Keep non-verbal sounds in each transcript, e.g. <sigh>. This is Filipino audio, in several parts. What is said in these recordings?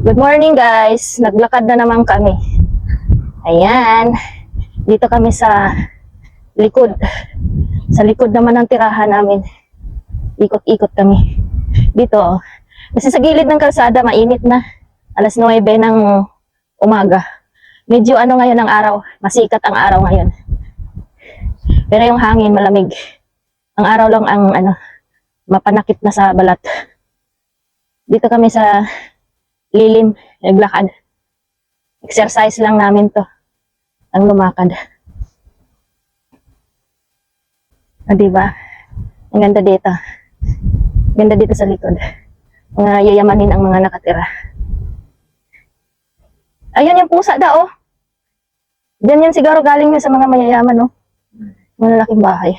Good morning guys. Naglakad na naman kami. Ayan. Dito kami sa likod. Sa likod naman ng tirahan namin. Ikot-ikot kami. Dito. Kasi sa gilid ng kalsada, mainit na. Alas 9 ng umaga. Medyo ano ngayon ang araw. Masikat ang araw ngayon. Pero yung hangin malamig. Ang araw lang ang ano, mapanakit na sa balat. Dito kami sa lilim, naglakad. Exercise lang namin to. Ang lumakad. Ah, diba? Ang ganda dito. Ganda dito sa likod. Mga yayamanin ang mga nakatira. Ayun yung pusa da, oh. Diyan yan siguro galing yun sa mga mayayaman, oh. Malalaking bahay.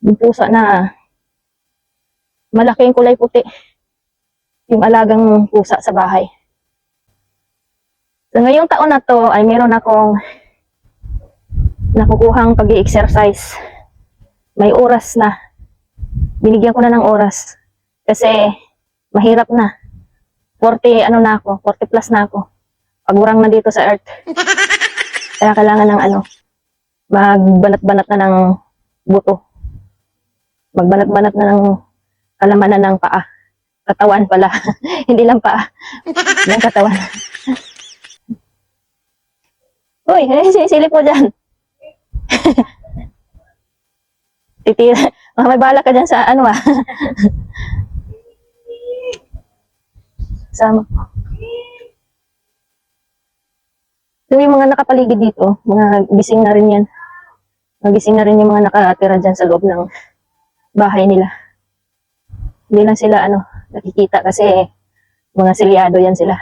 Yung pusa na malaki yung kulay puti yung alagang pusa sa bahay. So ngayong taon na to ay meron akong nakukuhang pag exercise May oras na. Binigyan ko na ng oras. Kasi mahirap na. 40 ano na ako, 40 plus na ako. Pagurang na dito sa earth. Kaya kailangan ng ano, magbanat-banat na ng buto. Magbanat-banat na ng kalamanan ng paa katawan pala. <laughs> Hindi lang pa. Yung katawan. Uy, <laughs> sisilip mo dyan. <laughs> Titira. Oh, may bala ka dyan sa ano ah. Sama ko. So, yung mga nakapaligid dito, mga gising na rin yan. Mga gising na rin yung mga nakatira dyan sa loob ng bahay nila. Hindi lang sila ano, nakikita kasi mga silyado yan sila.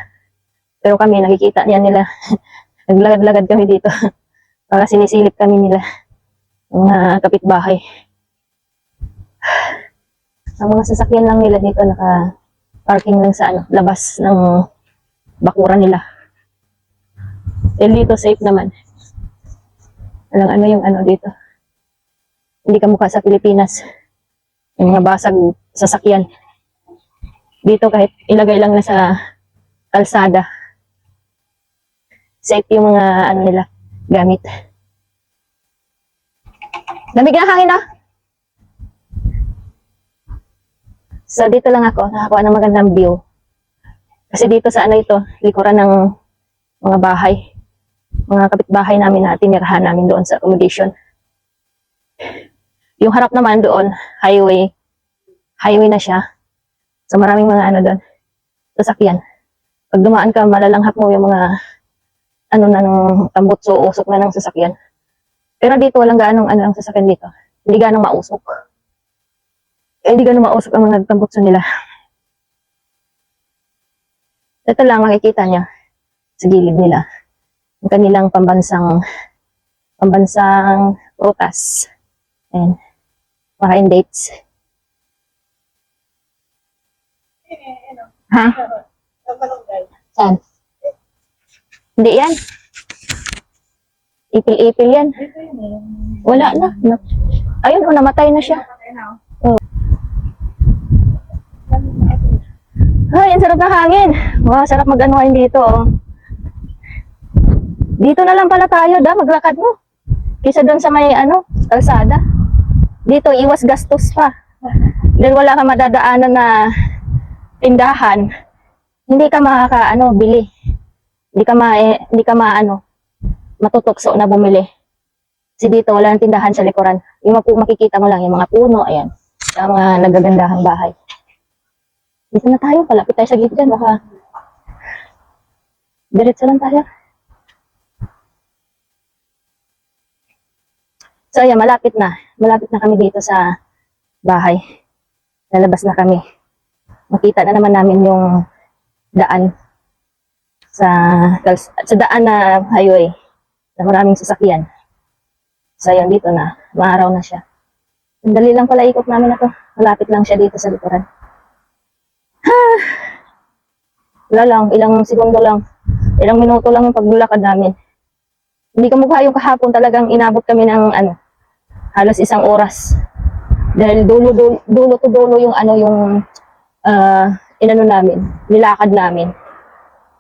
Pero kami nakikita yan nila. <laughs> Naglagad-lagad kami dito. <laughs> Para sinisilip kami nila. Mga kapitbahay. <sighs> Ang mga sasakyan lang nila dito naka parking lang sa ano, labas ng bakuran nila. Eh dito safe naman. Alang ano yung ano dito. Hindi ka mukha sa Pilipinas. Yung mga basag sasakyan. Dito kahit ilagay lang na sa kalsada. Safe yung mga ano nila, gamit. Lamig na hangin ah. So dito lang ako, nakakuha ng magandang view. Kasi dito sa ano ito, likuran ng mga bahay. Mga kapitbahay namin na tinirahan namin doon sa accommodation. Yung harap naman doon, highway. Highway na siya. So maraming mga ano doon, sasakyan. Pag dumaan ka, malalanghap mo yung mga ano na ng tambutso, usok na ng sasakyan. Pero dito walang gaanong ano ng sasakyan dito. Hindi gaanong mausok. Eh, hindi gaanong mausok ang mga tambutso nila. Ito lang makikita niya sa gilid nila. Ang kanilang pambansang pambansang prutas. And makain dates. Ha? Saan? Hindi yan. Ipil-ipil yan. Wala na. Ayun, oh, namatay na siya. Oh. Ay, ang sarap ng hangin. Wow, sarap mag-ano dito. Oh. Dito na lang pala tayo, da, maglakad mo. Kisa doon sa may, ano, kalsada. Dito, iwas gastos pa. Dahil wala ka madadaanan na tindahan, hindi ka makaka, ano, bili. Hindi ka ma, eh, hindi ka ma, ano, matutokso na bumili. Kasi dito, wala nang tindahan sa likuran. Yung mapu- makikita mo lang, yung mga puno, ayan. Yung mga nagagandahang bahay. Dito na tayo, palapit tayo sa gate dyan, baka diretso lang tayo. So, ayan, malapit na. Malapit na kami dito sa bahay. Lalabas na kami. Makita na naman namin yung daan sa sa daan na highway na maraming sasakyan. So, ayan, dito na. Maaraw na siya. Ang dali lang pala ikot namin na to. Malapit lang siya dito sa likuran. Ha! Wala lang, ilang segundo lang. Ilang minuto lang yung paglulakad namin. Hindi kamukha yung kahapon talagang inabot kami ng ano, halos isang oras. Dahil dulo, dulo, dulo to dulo yung ano yung ah, inano namin, nilakad namin.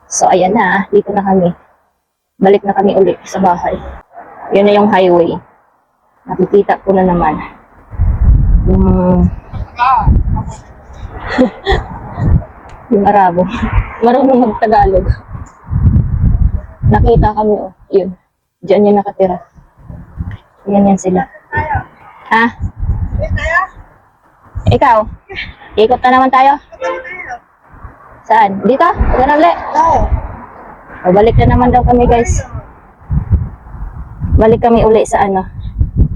So, ayan na, dito na kami. Balik na kami ulit sa bahay. Yun na yung highway. Nakikita ko na naman. Yung, <laughs> yung Arabo. Marunong mag-Tagalog. Nakita kami, oh. Yun. Diyan yung nakatira. Yan yan sila. Ha? Ikaw? Ikot na naman tayo? Saan? Dito? Ganun ulit? O, balik na naman daw kami, guys. Balik kami uli sa ano.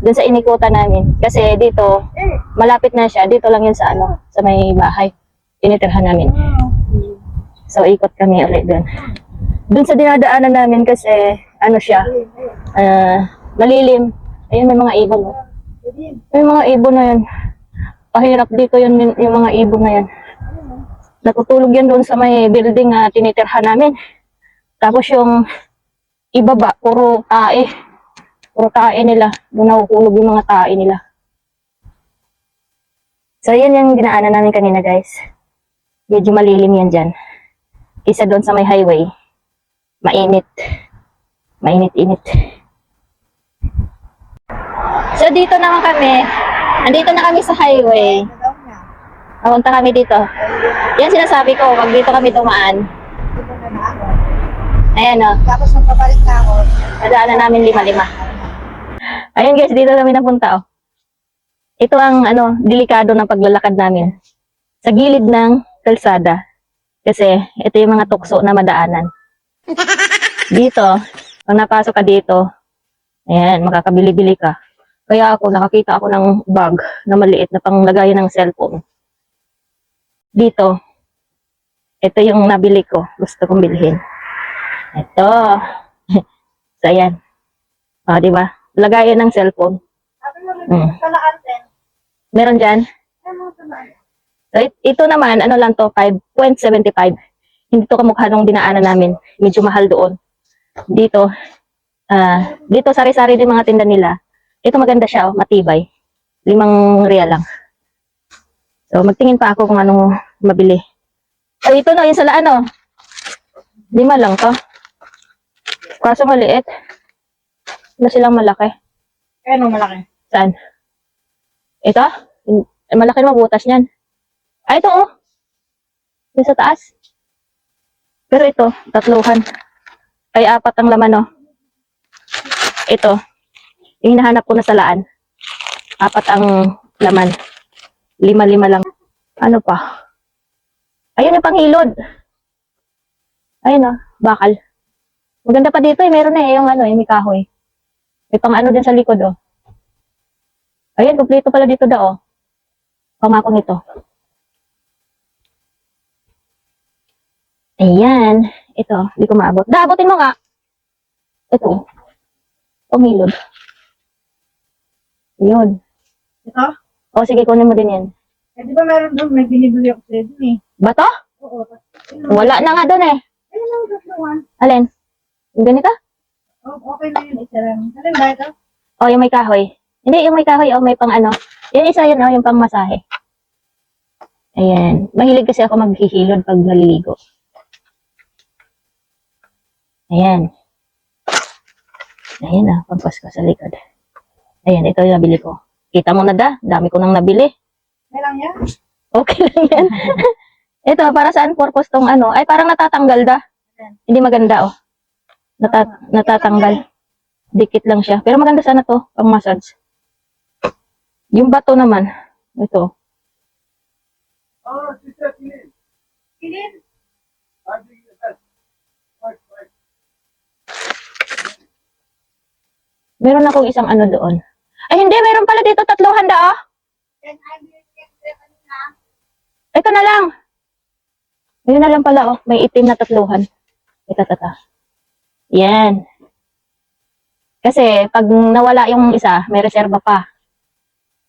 Doon sa inikutan namin. Kasi dito, malapit na siya. Dito lang yun sa ano, sa may bahay. Tinitirhan namin. So, ikot kami ulit doon. Doon sa dinadaanan namin kasi, ano siya, ah, malilim. Ayun, may mga ibon. May mga ibon na yun. Pahirap dito yun, yung mga ibon na yan. Natutulog yan doon sa may building na tinitirhan namin. Tapos yung ibaba, puro tae. Puro tae nila. Doon nakukulog yung mga tae nila. So, yan yung dinaanan namin kanina, guys. Medyo malilim yan dyan. Isa doon sa may highway. Mainit. Mainit-init. So, dito naman kami. Andito na kami sa highway. Papunta kami dito. Yan sinasabi ko, pag dito kami dumaan. Ayan o, Tapos nung pabalik na ako, nadaanan namin lima-lima. Ayan guys, dito kami napunta oh. Ito ang ano, delikado ng paglalakad namin. Sa gilid ng kalsada. Kasi ito yung mga tukso na madaanan. Dito, pag napasok ka dito, ayan, makakabili-bili ka. Kaya ako, nakakita ako ng bag na maliit na panglagayan ng cellphone. Dito, ito yung nabili ko. Gusto kong bilhin. Ito. <laughs> so, ayan. O, di ba? Lagayan ng cellphone. Mm. din. Meron dyan. So, it- ito naman, ano lang to, 5.75. Hindi to kamukha nung dinaanan namin. Medyo mahal doon. Dito, ah, dito sari-sari din mga tinda nila. Ito maganda siya, oh, matibay. Limang real lang. So, magtingin pa ako kung anong mabili. Ay, ito na, yung sa laan, oh. Lima lang to. Kaso maliit. Wala silang malaki. Ano malaki? Saan? Ito? Eh, Malaki na mabutas niyan. Ah, ito oh. Yung sa taas. Pero ito, tatluhan. Ay, apat ang laman oh. Ito. Yung hinahanap ko na sa laan. Apat ang laman. Lima-lima lang. Ano pa? Ayun yung panghilod. Ayun oh, bakal. Maganda pa dito eh. Meron na eh, yung ano, yung may kahoy. May pang ano din sa likod oh. Ayan, kumpleto pala dito daw. Oh. Pangako nito. Ayan. Ito, hindi ko maabot. Daabotin mo nga. Ito. Pangilod. Yun. Ito? O, sige, kunin mo din yan. Eh, di ba meron doon, may binibili ako sa doon eh. Bato? Oo. Wala na nga doon eh. Ayun lang, tatluan. Alin? Yung ganito? Oh, okay na yun, isa lang. Alin ba ito? O, yung may kahoy. Hindi, yung may kahoy, o may pang ano. Yung isa yun, o, yung pang masahe. Ayan. Mahilig kasi ako maghihilod pag naliligo. Ayan. Ayan na, pagpas ko sa likod. Ayan, ito yung nabili ko. Kita mo na da, dami ko nang nabili. May lang yan? Okay <laughs> lang yan. ito, para saan purpose tong ano? Ay, parang natatanggal da. Hindi maganda, oh. Nata- natatanggal. Dikit lang siya. Pero maganda sana to, pang massage. Yung bato naman, ito. Oh, sister, kilin. Kilin? Meron akong isang ano doon. Ay, hindi. Meron pala dito tatluhan da, oh. Ito na lang. Ayun na lang pala, oh. May itim na tatluhan. Ito, ito, ito. Yan. Kasi, pag nawala yung isa, may reserba pa.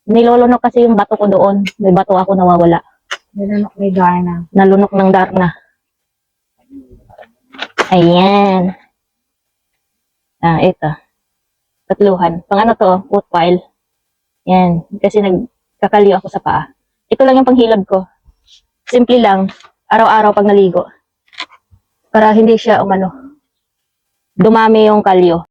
Nilolunok kasi yung bato ko doon. May bato ako nawawala. Ako may Darna. Nalunok ng darna. Ayan. Ah, ito. Tatluhan. Pang ano to? Foot pile. Yan. Kasi nagkakaliw ako sa paa. Ito lang yung panghilod ko. Simple lang. Araw-araw pag naligo. Para hindi siya umano. Dumami yung kalyo.